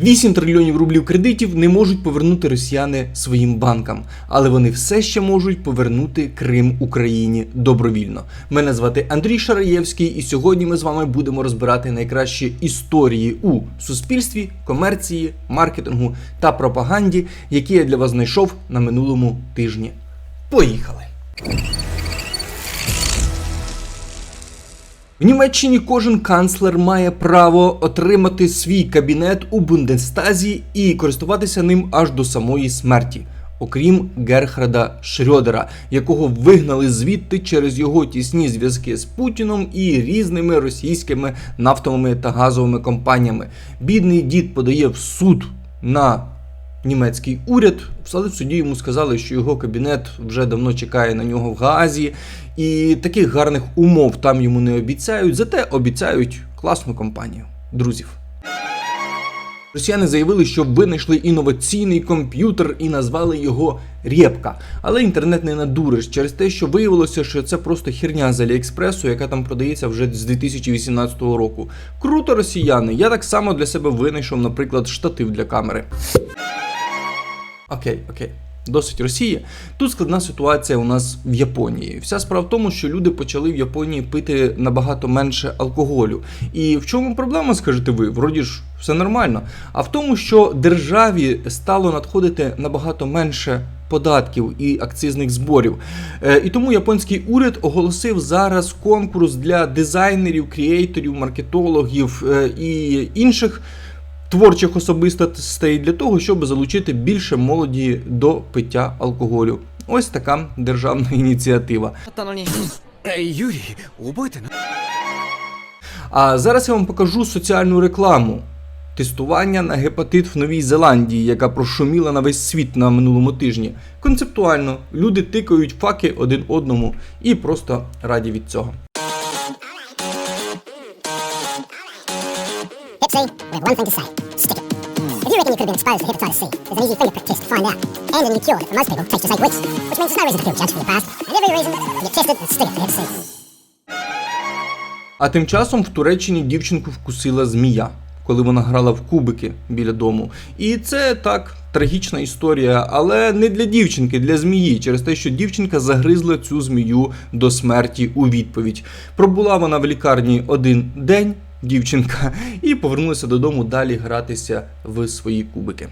8 трильйонів рублів кредитів не можуть повернути росіяни своїм банкам, але вони все ще можуть повернути Крим Україні добровільно. Мене звати Андрій Шараєвський, і сьогодні ми з вами будемо розбирати найкращі історії у суспільстві, комерції, маркетингу та пропаганді, які я для вас знайшов на минулому тижні. Поїхали! В Німеччині кожен канцлер має право отримати свій кабінет у Бундестазі і користуватися ним аж до самої смерті. Окрім Герхарда Шрьодера, якого вигнали звідти через його тісні зв'язки з Путіном і різними російськими нафтовими та газовими компаніями. Бідний дід подає в суд на німецький уряд, в суді йому сказали, що його кабінет вже давно чекає на нього в Гаазі, і таких гарних умов там йому не обіцяють, зате обіцяють класну компанію друзів. Росіяни заявили, що винайшли інноваційний комп'ютер і назвали його Рєпка. Але інтернет не надуриш через те, що виявилося, що це просто херня з Аліекспресу, яка там продається вже з 2018 року. Круто, росіяни! Я так само для себе винайшов, наприклад, штатив для камери. Окей, окей. Досить Росії. Тут складна ситуація у нас в Японії. Вся справа в тому, що люди почали в Японії пити набагато менше алкоголю. І в чому проблема, скажете ви? Вроді ж все нормально. А в тому, що державі стало надходити набагато менше податків і акцизних зборів. Е, і тому японський уряд оголосив зараз конкурс для дизайнерів, кріейторів, маркетологів е, і інших творчих особистостей для того, щоб залучити більше молоді до пиття алкоголю. Ось така державна ініціатива. Юрій, убийте А зараз я вам покажу соціальну рекламу. Тестування на гепатит в Новій Зеландії, яка прошуміла на весь світ на минулому тижні. Концептуально люди тикають факи один одному і просто раді від цього. Hep we have one thing to say. Stick it. If you reckon you could have been exposed to hepatitis C, there's an easy fingerprick test to find out. And a new cure that for most people takes just eight weeks. Which means there's no reason to feel judged for your past, and every reason to get tested and stick it for hep C. А тим часом в Туреччині дівчинку вкусила змія, коли вона грала в кубики біля дому. І це так трагічна історія, але не для дівчинки, для змії, через те, що дівчинка загризла цю змію до смерті у відповідь. Пробула вона в лікарні один день. Дівчинка і повернулася додому далі гратися в свої кубики.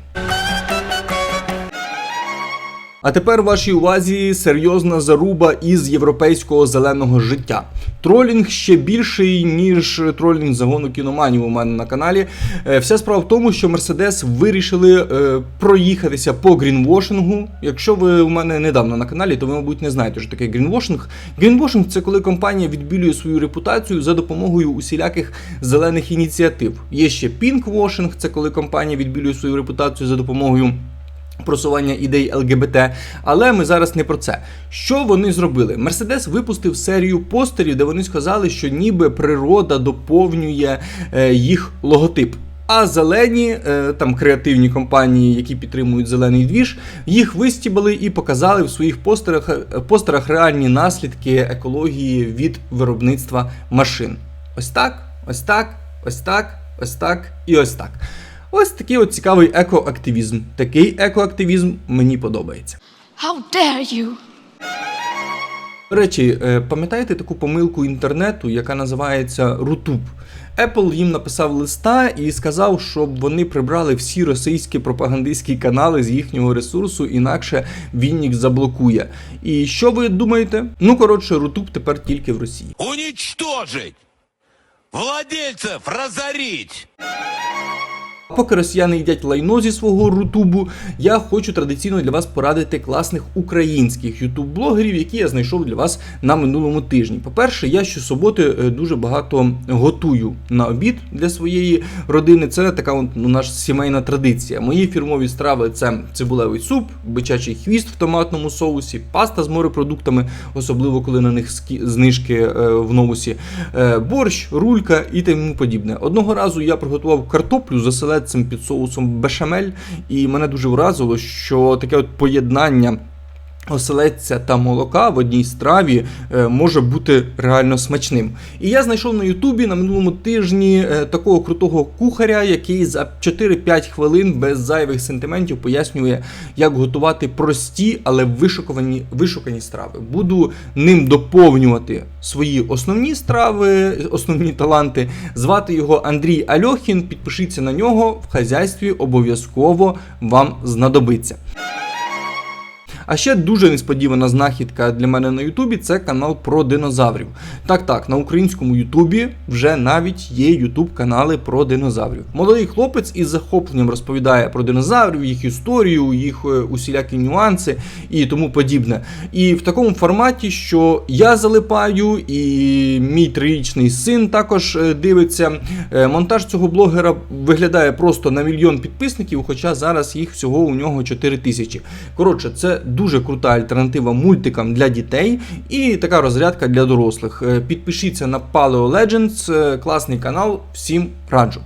А тепер вашій увазі серйозна заруба із європейського зеленого життя. Тролінг ще більший, ніж тролінг загону кіноманів у мене на каналі. Е, Вся справа в тому, що Мерседес вирішили е, проїхатися по грінвошингу. Якщо ви у мене недавно на каналі, то ви, мабуть, не знаєте, що таке грінвошинг. Грінвошинг це коли компанія відбілює свою репутацію за допомогою усіляких зелених ініціатив. Є ще пінквошинг, це коли компанія відбілює свою репутацію за допомогою просування ідей ЛГБТ, але ми зараз не про це. Що вони зробили? Мерседес випустив серію постерів, де вони сказали, що ніби природа доповнює е, їх логотип. А зелені е, там креативні компанії, які підтримують зелений двіж, їх вистібали і показали в своїх постерах, е, постерах реальні наслідки екології від виробництва машин. Ось так, ось так, ось так, ось так і ось так. Ось такий от цікавий екоактивізм. Такий екоактивізм мені подобається. How dare you! До речі, е, пам'ятаєте таку помилку інтернету, яка називається Рутуб? Apple їм написав листа і сказав, щоб вони прибрали всі російські пропагандистські канали з їхнього ресурсу, інакше він їх заблокує. І що ви думаєте? Ну коротше, Рутуб тепер тільки в Росії. Уничтожить! Владельцев разорить! Поки росіяни їдять лайно зі свого рутубу, я хочу традиційно для вас порадити класних українських ютуб-блогерів, які я знайшов для вас на минулому тижні. По-перше, я щосуботи е, дуже багато готую на обід для своєї родини. Це така ну, наша сімейна традиція. Мої фірмові страви це цибулевий суп, бичачий хвіст в томатному соусі, паста з морепродуктами, особливо коли на них знижки е, в новусі, е, борщ, рулька і тому подібне. Одного разу я приготував картоплю оселедцем під соусом бешамель, і мене дуже вразило, що таке от поєднання Оселедця та молока в одній страві е, може бути реально смачним. І я знайшов на Ютубі на минулому тижні е, такого крутого кухаря, який за 4-5 хвилин без зайвих сентиментів пояснює, як готувати прості, але вишукувані, вишукані страви. Буду ним доповнювати свої основні страви, основні таланти. Звати його Андрій Альохін. Підпишіться на нього в хазяйстві, обов'язково вам знадобиться. А ще дуже несподівана знахідка для мене на Ютубі це канал про динозаврів. Так, так, на українському Ютубі вже навіть є Ютуб канали про динозаврів. Молодий хлопець із захопленням розповідає про динозаврів, їх історію, їх е, усілякі нюанси і тому подібне. І в такому форматі, що я залипаю, і мій трирічний син також е, дивиться. Е, Монтаж цього блогера виглядає просто на мільйон підписників, хоча зараз їх всього у нього 4 тисячі. Коротше, це дуже крута альтернатива мультикам для дітей і така розрядка для дорослих. Е, Підпишіться на Paleo Legends, е, класний канал, всім раджу.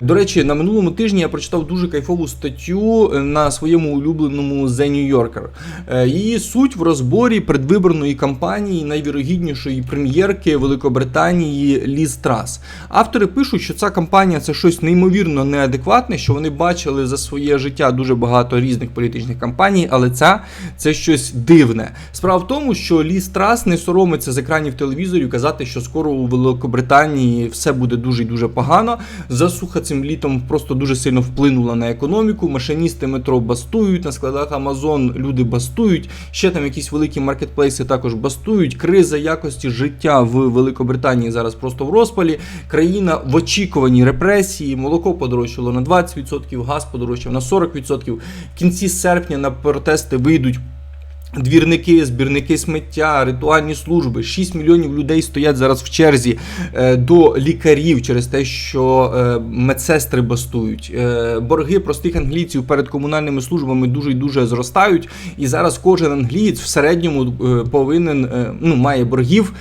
До речі, на минулому тижні я прочитав дуже кайфову статтю е, на своєму улюбленому The New Yorker. Е, Її суть в розборі предвиборної кампанії найвірогіднішої прем'єрки Великобританії Ліз Трас. Автори пишуть, що ця кампанія це щось неймовірно неадекватне, що вони бачили за своє життя дуже багато різних політичних кампаній, але ця це щось дивне. Справа в тому, що Ліз Трас не соромиться з екранів телевізорів казати, що скоро у Великобританії все буде дуже і дуже погано. Засуха цим літом просто дуже сильно вплинула на економіку. Машиністи метро бастують, на складах Амазон люди бастують. Ще там якісь великі маркетплейси також бастують. Криза якості життя в Великобританії зараз просто в розпалі. Країна в очікуванні репресії. Молоко подорожчало на 20%, газ подорожчав на 40%. В кінці серпня на протести вийдуть. Двірники, збірники сміття, ритуальні служби. 6 мільйонів людей стоять зараз в черзі е, до лікарів через те, що е, медсестри бастують. Е, борги простих англійців перед комунальними службами дуже і дуже зростають. І зараз кожен англієць в середньому повинен ну, має боргів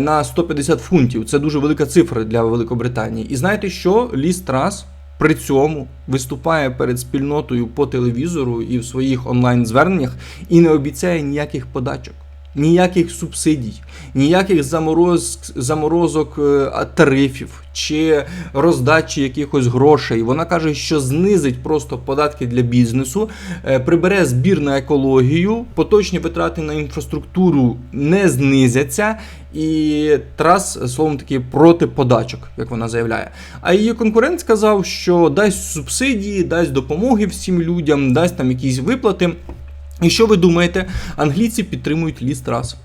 на 150 фунтів. Це дуже велика цифра для Великобританії. І знаєте що? Ліс Трас при цьому виступає перед спільнотою по телевізору і в своїх онлайн-зверненнях і не обіцяє ніяких подачок. Ніяких субсидій, ніяких замороз, заморозок е, тарифів чи роздачі якихось грошей. Вона каже, що знизить просто податки для бізнесу, е, прибере збір на екологію, поточні витрати на інфраструктуру не знизяться, і трас, словом таки, проти подачок, як вона заявляє. А її конкурент сказав, що дасть субсидії, дасть допомоги всім людям, дасть там якісь виплати. І що ви думаєте? Англійці підтримують ліс трас.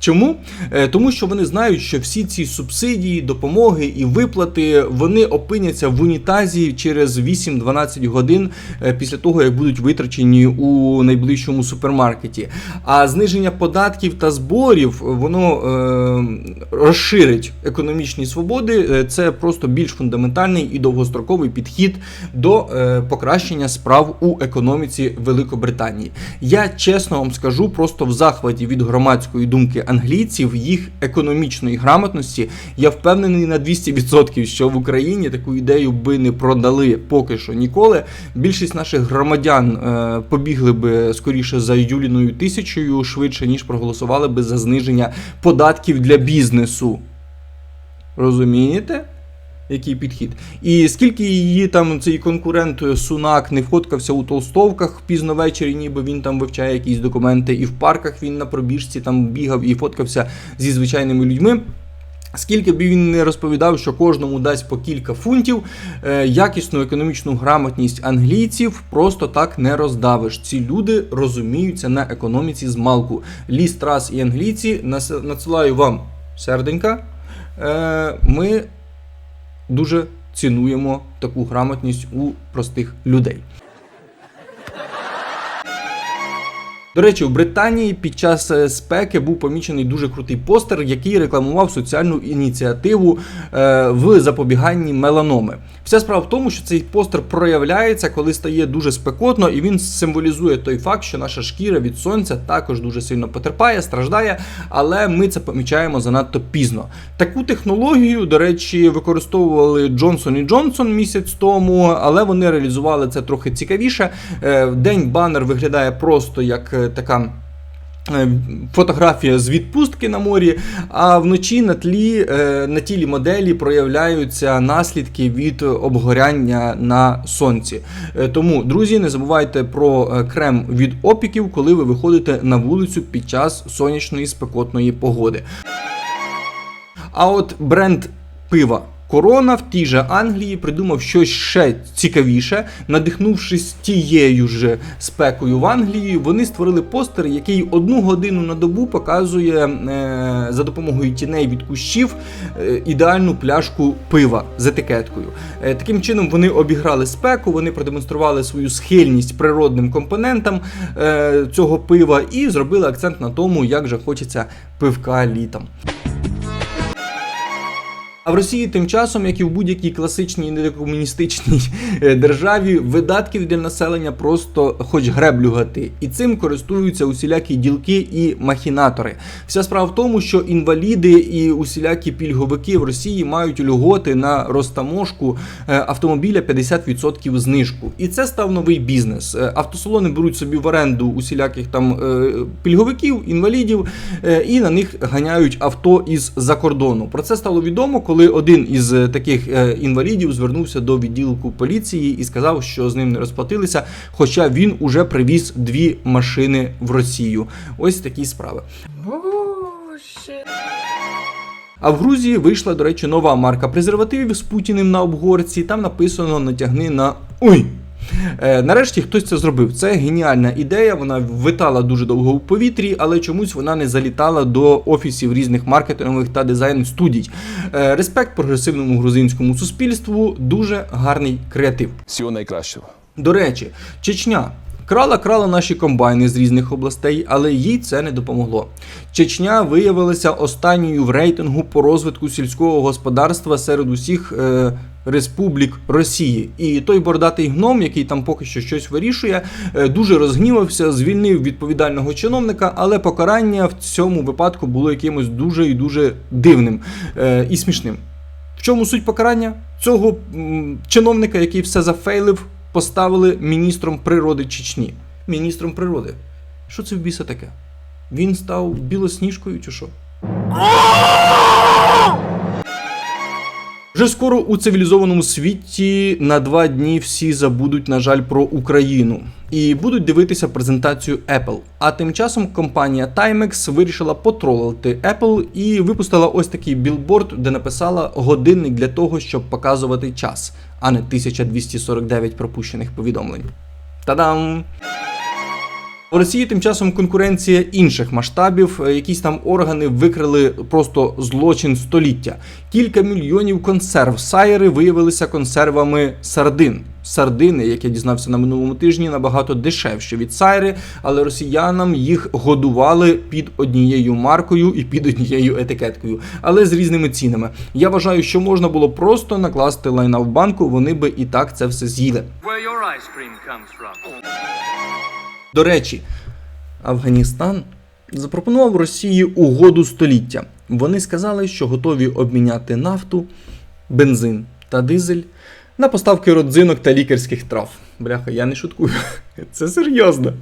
Чому? Е, Тому що вони знають, що всі ці субсидії, допомоги і виплати вони опиняться в унітазі через 8-12 годин е, після того, як будуть витрачені у найближчому супермаркеті. А зниження податків та зборів воно е, розширить економічні свободи. Е, Це просто більш фундаментальний і довгостроковий підхід до е, покращення справ у економіці Великобританії. Я чесно вам скажу, просто в захваті від громадської думки англійців, їх економічної грамотності. Я впевнений на 200%, що в Україні таку ідею би не продали поки що ніколи. Більшість наших громадян е, побігли би скоріше за Юліною тисячою швидше, ніж проголосували би за зниження податків для бізнесу. Розумієте? Який підхід? І скільки її там цей конкурент е, Сунак не входкався у толстовках пізно ввечері, ніби він там вивчає якісь документи, і в парках він на пробіжці там бігав і фоткався зі звичайними людьми. Скільки б він не розповідав, що кожному дасть по кілька фунтів, е, якісну економічну грамотність англійців просто так не роздавиш. Ці люди розуміються на економіці з малку. Ліс, трас і англійці надсилаю вам серденька. Е, Ми дуже цінуємо таку грамотність у простих людей. До речі, у Британії під час е, спеки був помічений дуже крутий постер, який рекламував соціальну ініціативу е, в запобіганні меланоми. Вся справа в тому, що цей постер проявляється, коли стає дуже спекотно, і він символізує той факт, що наша шкіра від сонця також дуже сильно потерпає, страждає, але ми це помічаємо занадто пізно. Таку технологію, до речі, використовували Джонсон і Джонсон місяць тому, але вони реалізували це трохи цікавіше. Е, В день банер виглядає просто як така. е, Фотографія з відпустки на морі, а вночі на тлі е, на тілі моделі проявляються наслідки від обгоряння на сонці. Е, Тому, друзі, не забувайте про крем від опіків, коли ви виходите на вулицю під час сонячної спекотної погоди. А от бренд пива Корона в тій же Англії придумав щось ще цікавіше. Надихнувшись тією ж спекою в Англії, вони створили постер, який одну годину на добу показує е, за допомогою тіней від кущів е, ідеальну пляшку пива з етикеткою. Е, таким чином вони обіграли спеку, вони продемонстрували свою схильність природним компонентам е, цього пива і зробили акцент на тому, як же хочеться пивка літом. А в Росії тим часом, як і в будь-якій класичній недокомуністичній е, державі, видатків для населення просто хоч греблю гати. І цим користуються усілякі ділки і махінатори. Вся справа в тому, що інваліди і усілякі пільговики в Росії мають льготи на розтаможку е, автомобіля 50% знижку. І це став новий бізнес. Е, Автосалони беруть собі в оренду усіляких там пільговиків, інвалідів, і на них ганяють авто із за кордону. Про це стало відомо, коли один із е, таких е, інвалідів звернувся до відділку поліції і сказав, що з ним не розплатилися, хоча він уже привіз дві машини в Росію. Ось такі справи. А в Грузії вийшла, до речі, нова марка презервативів з Путіним на обгорці. Там написано натягни на Ой. Е, нарешті хтось це зробив. Це геніальна ідея. Вона витала дуже довго у повітрі, але чомусь вона не залітала до офісів різних маркетингових та дизайн студій. Е, респект прогресивному грузинському суспільству. Дуже гарний креатив. Всього найкращого. До речі, Чечня. Крала крала наші комбайни з різних областей, але їй це не допомогло. Чечня виявилася останньою в рейтингу по розвитку сільського господарства серед усіх е, республік Росії. І той бородатий гном, який там поки що щось вирішує, е, дуже розгнівався, звільнив відповідального чиновника, але покарання в цьому випадку було якимось дуже і дуже дивним е, і смішним. В чому суть покарання? Цього чиновника, який все зафейлив, поставили міністром природи Чечні. Міністром природи. Що це в біса таке? Він став білосніжкою чи що? Вже скоро у цивілізованому світі на два дні всі забудуть, на жаль, про Україну і будуть дивитися презентацію Apple. А тим часом компанія Timex вирішила потролити Apple і випустила ось такий білборд, де написала годинник для того, щоб показувати час, а не 1249 пропущених повідомлень. Та-дам! В Росії тим часом конкуренція інших масштабів. Е, Якісь там органи викрили просто злочин століття. Кілька мільйонів консерв сайри виявилися консервами сардин. Сардини, як я дізнався на минулому тижні, набагато дешевші від сайри, але росіянам їх годували під однією маркою і під однією етикеткою, але з різними цінами. Я вважаю, що можна було просто накласти лайна в банку, вони би і так це все з'їли. До речі, Афганістан запропонував Росії угоду століття. Вони сказали, що готові обміняти нафту, бензин та дизель на поставки родзинок та лікарських трав. Бляха, я не шуткую. Це серйозно.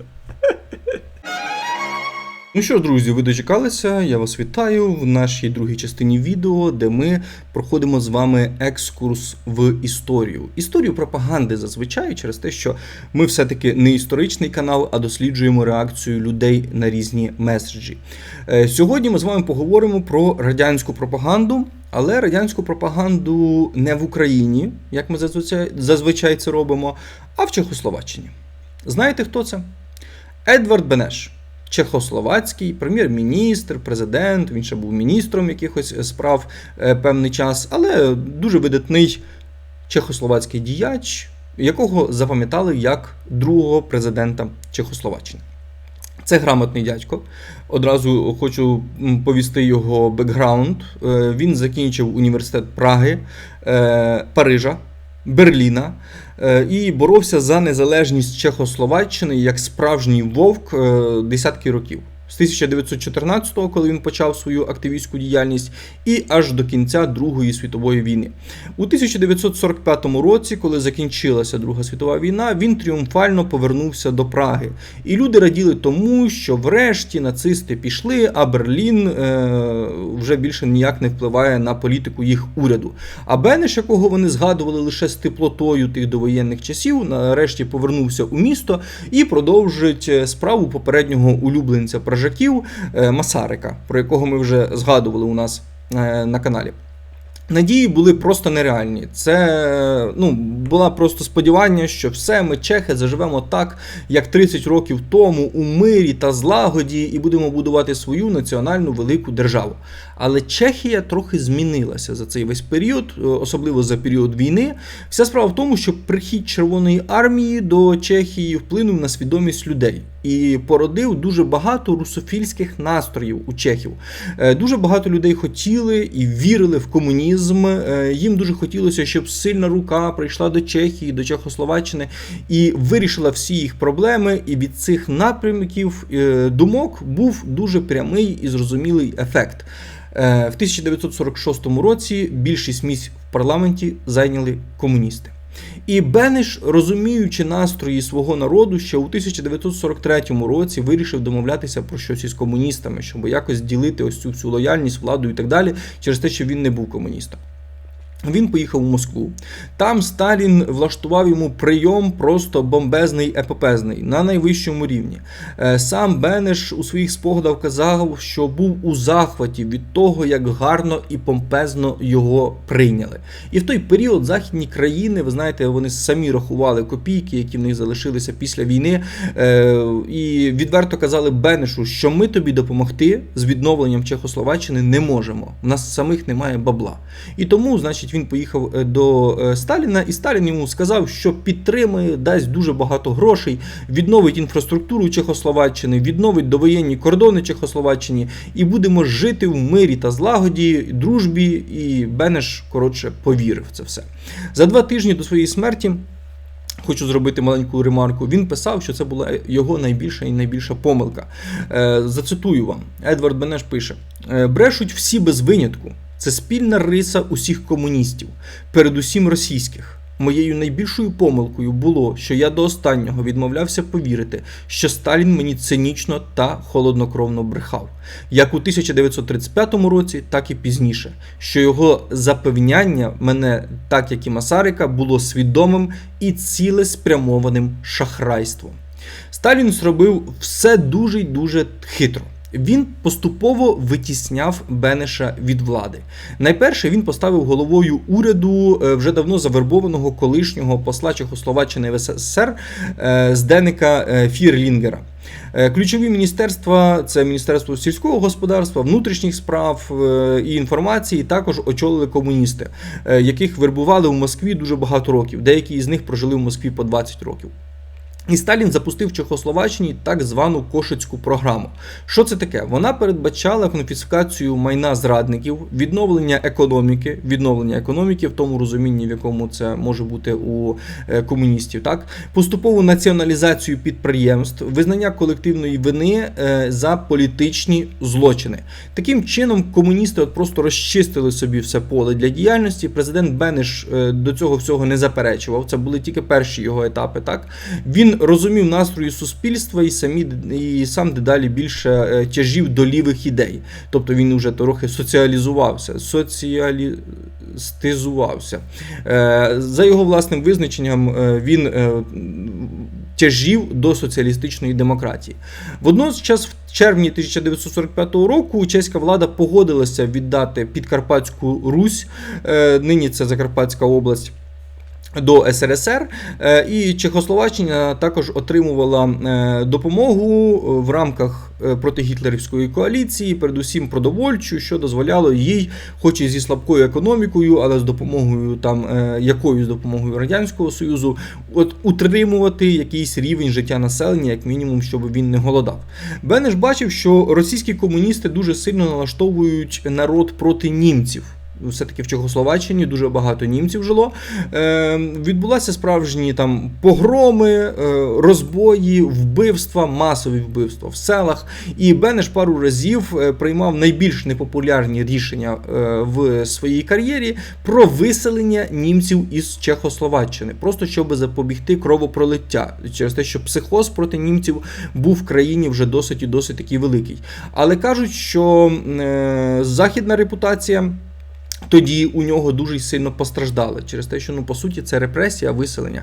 Ну що ж, друзі, ви дочекалися. Я вас вітаю в нашій другій частині відео, де ми проходимо з вами екскурс в історію. Історію пропаганди зазвичай через те, що ми все-таки не історичний канал, а досліджуємо реакцію людей на різні меседжі. Е, Сьогодні ми з вами поговоримо про радянську пропаганду, але радянську пропаганду не в Україні, як ми зазвичай, це робимо, а в Чехословаччині. Знаєте, хто це? Едвард Бенеш. Чехословацький прем'єр-міністр, президент, він ще був міністром якихось справ е, певний час, але дуже видатний чехословацький діяч, якого запам'ятали як другого президента Чехословаччини. Це грамотний дядько. Одразу хочу повісти його бекграунд. Е, Він закінчив університет Праги, е, Парижа, Берліна е, і боровся за незалежність Чехословаччини як справжній вовк е, десятки років. З 1914-го, коли він почав свою активістську діяльність, і аж до кінця Другої світової війни. У 1945 році, коли закінчилася Друга світова війна, він тріумфально повернувся до Праги. І люди раділи тому, що врешті нацисти пішли, а Берлін е, вже більше ніяк не впливає на політику їх уряду. А Бенеш, якого вони згадували лише з теплотою тих довоєнних часів, нарешті повернувся у місто і продовжить е, справу попереднього улюбленця пражаків е, Масарика, про якого ми вже згадували у нас е, на каналі. Надії були просто нереальні. Це ну, було просто сподівання, що все, ми чехи заживемо так, як 30 років тому у мирі та злагоді, і будемо будувати свою національну велику державу. Але Чехія трохи змінилася за цей весь період, е, особливо за період війни. Вся справа в тому, що прихід Червоної армії до Чехії вплинув на свідомість людей і породив дуже багато русофільських настроїв у чехів. Е, Дуже багато людей хотіли і вірили в комунізм. Е, Їм дуже хотілося, щоб сильна рука прийшла до Чехії, до Чехословаччини і вирішила всі їх проблеми. І від цих напрямків е, думок був дуже прямий і зрозумілий ефект. Е, В 1946 році більшість місць в парламенті зайняли комуністи. І Бенеш, розуміючи настрої свого народу, ще у 1943 році вирішив домовлятися про щось із комуністами, щоб якось ділити ось цю всю лояльність, владу і так далі, через те, що він не був комуністом. Він поїхав у Москву. Там Сталін влаштував йому прийом просто бомбезний епопезний на найвищому рівні. Е, Сам Бенеш у своїх спогадах казав, що був у захваті від того, як гарно і помпезно його прийняли. І в той період західні країни, ви знаєте, вони самі рахували копійки, які в них залишилися після війни, е, і відверто казали Бенешу, що ми тобі допомогти з відновленням Чехословаччини не можемо. У нас самих немає бабла. І тому, значить, він поїхав е, до е, Сталіна, і Сталін йому сказав, що підтримує, дасть дуже багато грошей, відновить інфраструктуру Чехословаччини, відновить довоєнні кордони Чехословаччини, і будемо жити в мирі та злагоді, дружбі. І Бенеш, коротше, повірив це все. За два тижні до своєї смерті. Хочу зробити маленьку ремарку. Він писав, що це була його найбільша і найбільша помилка. Е, зацитую вам. Едвард Бенеш пише: «Е, брешуть всі без винятку. Це спільна риса усіх комуністів, передусім російських. Моєю найбільшою помилкою було, що я до останнього відмовлявся повірити, що Сталін мені цинічно та холоднокровно брехав, як у 1935 році, так і пізніше, що його запевняння мене, так як і Масарика, було свідомим і цілеспрямованим шахрайством. Сталін зробив все дуже й дуже хитро. Він поступово витісняв Бенеша від влади. Найперше він поставив головою уряду е, вже давно завербованого колишнього посла Чехословаччини в СССР е, Зденика е, Фірлінгера. Ключові міністерства це Міністерство сільського господарства, внутрішніх справ і інформації також очолили комуністи, яких вербували в Москві дуже багато років. Деякі із них прожили в Москві по 20 років. І Сталін запустив Чехословаччині так звану Кошицьку програму. Що це таке? Вона передбачала конфіскацію майна зрадників, відновлення економіки, відновлення економіки в тому розумінні, в якому це може бути у е, комуністів, так поступову націоналізацію підприємств, визнання колективної вини е, за політичні злочини. Таким чином, комуністи от просто розчистили собі все поле для діяльності. Президент Бенеш е, до цього всього не заперечував. Це були тільки перші його етапи. Так він розумів настрої суспільства і самі і сам дедалі більше е, тяжів до лівих ідей. Тобто він вже трохи соціалізувався, соціалістизувався. Е, За його власним визначенням, е, він тяжів до соціалістичної демократії. Водночас, в червні 1945 року, чеська влада погодилася віддати Підкарпатську Русь, нині це Закарпатська область. До СРСР, е, і Чехословаччина також отримувала е, допомогу в рамках е, протигітлерівської коаліції, передусім продовольчу, що дозволяло їй, хоч і зі слабкою економікою, але з допомогою там е, якою з допомогою радянського союзу, от утримувати якийсь рівень життя населення, як мінімум, щоб він не голодав. Бенеш бачив, що російські комуністи дуже сильно налаштовують народ проти німців. Все-таки в Чехословаччині дуже багато німців жило. Е, відбулися справжні там погроми, е, розбої, вбивства, масові вбивства в селах. І Бенеш пару разів е, приймав найбільш непопулярні рішення е, в своїй кар'єрі про виселення німців із Чехословаччини, просто щоб запобігти кровопролиття через те, що психоз проти німців був в країні вже досить і досить такий великий. Але кажуть, що е, західна репутація. Тоді у нього дуже сильно постраждали через те, що ну по суті це репресія, виселення.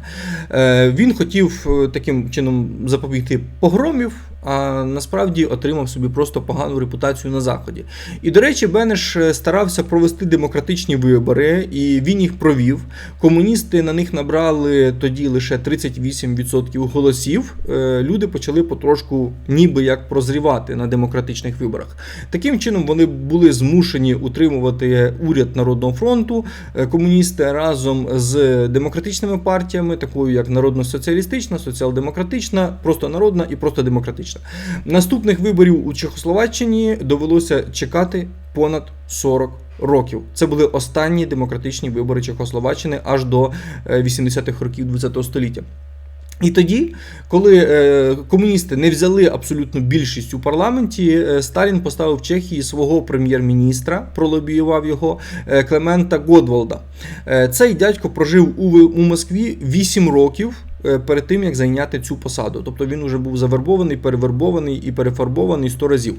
Е, він хотів е, таким чином запобігти погромів, а насправді отримав собі просто погану репутацію на заході. І до речі, Бенеш е, старався провести демократичні вибори, і він їх провів. Комуністи на них набрали тоді лише 38% голосів. Е, Люди почали потрошку, ніби як прозрівати на демократичних виборах. Таким чином вони були змушені утримувати уряд Народного фронту. Е, Комуністи разом з демократичними партіями, такою як Народно-соціалістична, соціал-демократична, просто народна і просто демократична. Наступних виборів у Чехословаччині довелося чекати понад 40 років. Це були останні демократичні вибори Чехословаччини аж до е, 80-х років ХХ століття. І тоді, коли е, комуністи не взяли абсолютну більшість у парламенті, е, Сталін поставив Чехії свого прем'єр-міністра, пролобіював його е, Клемента Годвалда. Е, цей дядько прожив у Москві 8 років. Е, Перед тим як зайняти цю посаду, тобто він вже був завербований, перевербований і перефарбований 100 разів.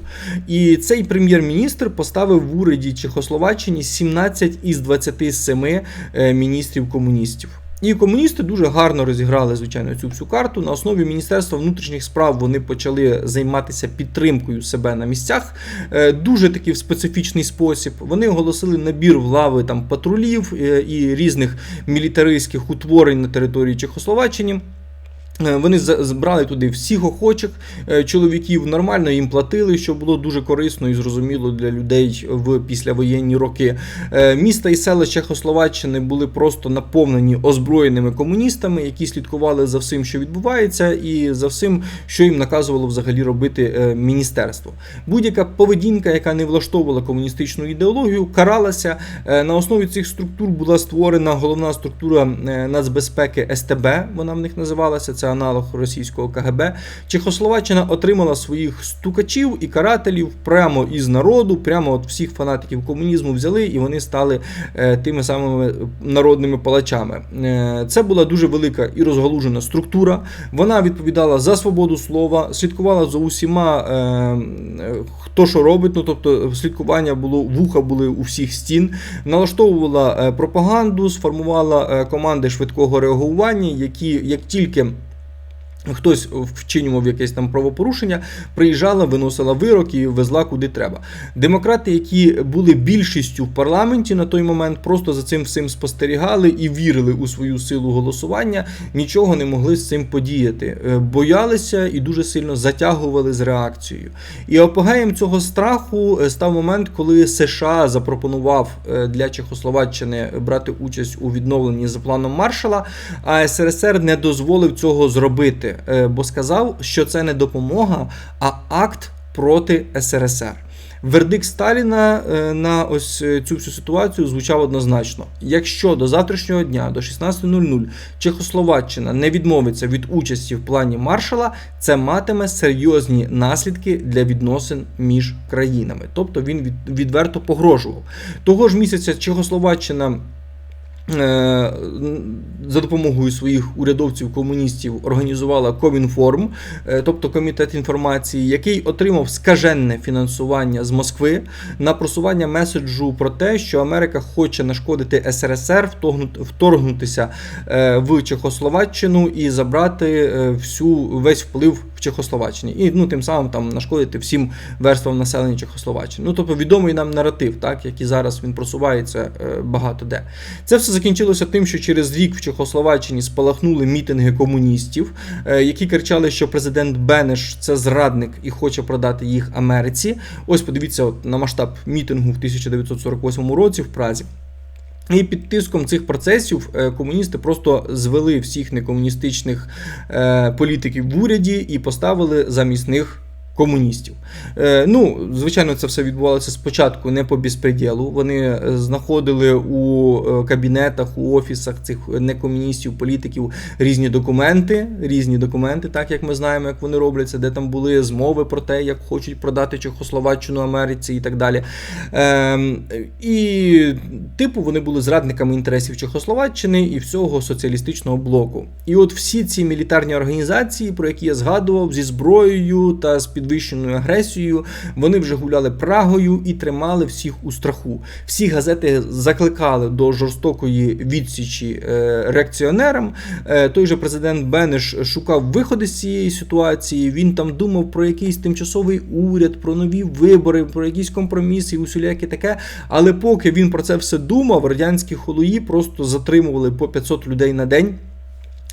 І цей прем'єр-міністр поставив в уряді Чехословаччині 17 із 27 е, міністрів комуністів. І комуністи дуже гарно розіграли, звичайно, цю всю карту. На основі Міністерства внутрішніх справ вони почали займатися підтримкою себе на місцях. Е, Дуже такий в специфічний спосіб. Вони оголосили набір в лави там патрулів е, і різних мілітаристських утворень на території Чехословаччини. Е, Вони збрали туди всіх охочих е, чоловіків, нормально їм платили, що було дуже корисно і зрозуміло для людей в післявоєнні роки. Е, Міста і села Чехословаччини були просто наповнені озброєними комуністами, які слідкували за всім, що відбувається, і за всім, що їм наказувало взагалі робити міністерство. Будь-яка поведінка, яка не влаштовувала комуністичну ідеологію, каралася. На основі цих структур була створена головна структура нацбезпеки СТБ, вона в них називалася. Це аналог російського КГБ. Чехословаччина отримала своїх стукачів і карателів прямо із народу, прямо от всіх фанатиків комунізму взяли, і вони стали е, тими самими народними палачами. Е, Це була дуже велика і розгалужена структура. Вона відповідала за свободу слова, слідкувала за усіма, е, хто що робить. Ну тобто слідкування було вуха були у всіх стін, налаштовувала пропаганду, сформувала команди швидкого реагування, які як тільки Хтось вчинював якесь там правопорушення, приїжджала, виносила вирок і везла куди треба. Демократи, які були більшістю в парламенті на той момент, просто за цим всім спостерігали і вірили у свою силу голосування, нічого не могли з цим подіяти. Е, Боялися і дуже сильно затягували з реакцією. І апогеєм цього страху е, став момент, коли США запропонував е, для Чехословаччини брати участь у відновленні за планом Маршала, а СРСР не дозволив цього зробити, е, бо сказав, що це не допомога, а акт проти СРСР. Вердикт Сталіна е, на ось е, цю всю ситуацію звучав однозначно: якщо до завтрашнього дня, до 16.00, Чехословаччина не відмовиться від участі в плані маршала, це матиме серйозні наслідки для відносин між країнами. Тобто він відверто погрожував. Того ж місяця Чехословаччина. Е, За допомогою своїх урядовців комуністів організувала Комінформ, е, тобто комітет інформації, який отримав скаженне фінансування з Москви на просування меседжу про те, що Америка хоче нашкодити СРСР, вторгнутися е, в Чехословаччину і забрати всю весь вплив в Чехословаччині, і ну тим самим там нашкодити всім верствам населення Чехословаччини. Ну тобто відомий нам наратив, так який зараз він просувається багато де. Це все закінчилося тим, що через рік в Чехословаччині спалахнули мітинги комуністів, е, які кричали, що президент Бенеш це зрадник і хоче продати їх Америці. Ось подивіться от, на масштаб мітингу в 1948 році в Празі. І під тиском цих процесів е, комуністи просто звели всіх некомуністичних е, політиків в уряді і поставили замість них комуністів. Е, ну, звичайно, це все відбувалося спочатку не по безпреділу. Вони е, знаходили у е, кабінетах, у офісах цих некомуністів, політиків різні документи, різні документи, так як ми знаємо, як вони робляться, де там були змови про те, як хочуть продати Чехословаччину Америці і так далі. Ем, і, типу, вони були зрадниками інтересів Чехословаччини і всього соціалістичного блоку. І от всі ці мілітарні організації, про які я згадував, зі зброєю та з підвищеною агресією, вони вже гуляли Прагою і тримали всіх у страху. Всі газети закликали до жорстокої відсічі е, реакціонерам. Е, той же президент Бенеш шукав виходи з цієї ситуації. Він там думав про якийсь тимчасовий уряд, про нові вибори, про якісь компроміси і усіляке таке. Але поки він про це все думав, радянські холої просто затримували по 500 людей на день.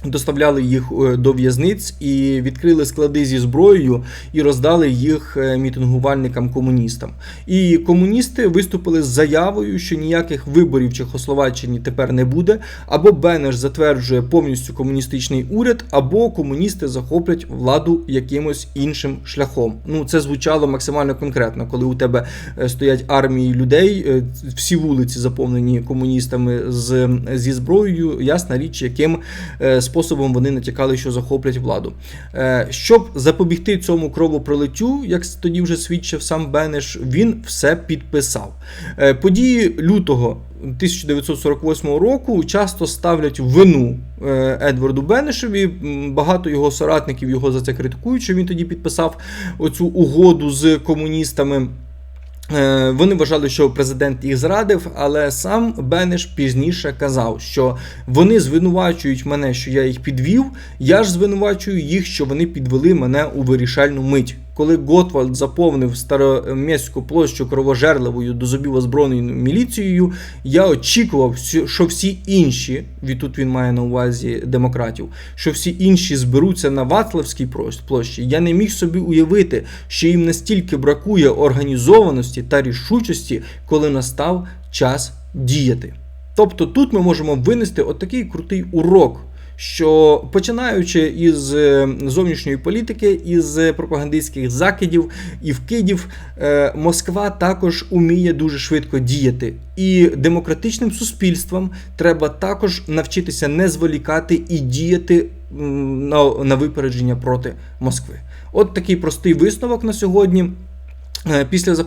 Доставляли їх е, до в'язниць і відкрили склади зі зброєю і роздали їх е, мітингувальникам комуністам. І комуністи виступили з заявою, що ніяких виборів в Чехословаччині тепер не буде, або Бенеш затверджує повністю комуністичний уряд, або комуністи захоплять владу якимось іншим шляхом. Ну це звучало максимально конкретно, коли у тебе е, стоять армії людей, всі вулиці заповнені комуністами з, зі зброєю. Ясна річ, яким е, способом вони натякали, що захоплять владу. Е, Щоб запобігти цьому кровопролиттю, як тоді вже свідчив сам Бенеш, він все підписав. Е, Події лютого 1948 року часто ставлять вину е, Едварду Бенешеві. Багато його соратників його за це критикують, що він тоді підписав оцю угоду з комуністами. Е, Вони вважали, що президент їх зрадив, але сам Бенеш пізніше казав, що вони звинувачують мене, що я їх підвів. Я ж звинувачую їх, що вони підвели мене у вирішальну мить. Коли Готвальд заповнив староміську площу кровожерливою до зубів озброєною міліцією, я очікував, що всі інші, і тут він має на увазі демократів, що всі інші зберуться на Вацлавській площі. Я не міг собі уявити, що їм настільки бракує організованості та рішучості, коли настав час діяти. Тобто тут ми можемо винести отакий крутий урок. Що починаючи із е, зовнішньої політики, із пропагандистських закидів і вкидів, е, Москва також уміє дуже швидко діяти. І демократичним суспільствам треба також навчитися не зволікати і діяти на, на випередження проти Москви. От такий простий висновок на сьогодні. Е, Після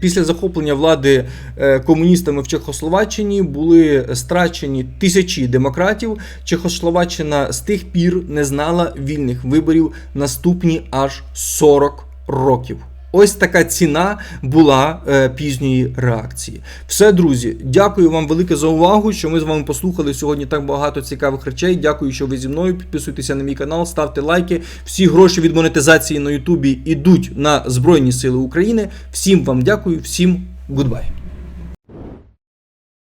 після захоплення влади е, комуністами в Чехословаччині були страчені тисячі демократів. Чехословаччина з тих пір не знала вільних виборів наступні аж 40 років. Ось така ціна була е, пізньої реакції. Все, друзі, дякую вам велике за увагу, що ми з вами послухали сьогодні так багато цікавих речей. Дякую, що ви зі мною. Підписуйтеся на мій канал, ставте лайки. Всі гроші від монетизації на Ютубі йдуть на Збройні Сили України. Всім вам дякую, всім гудбай.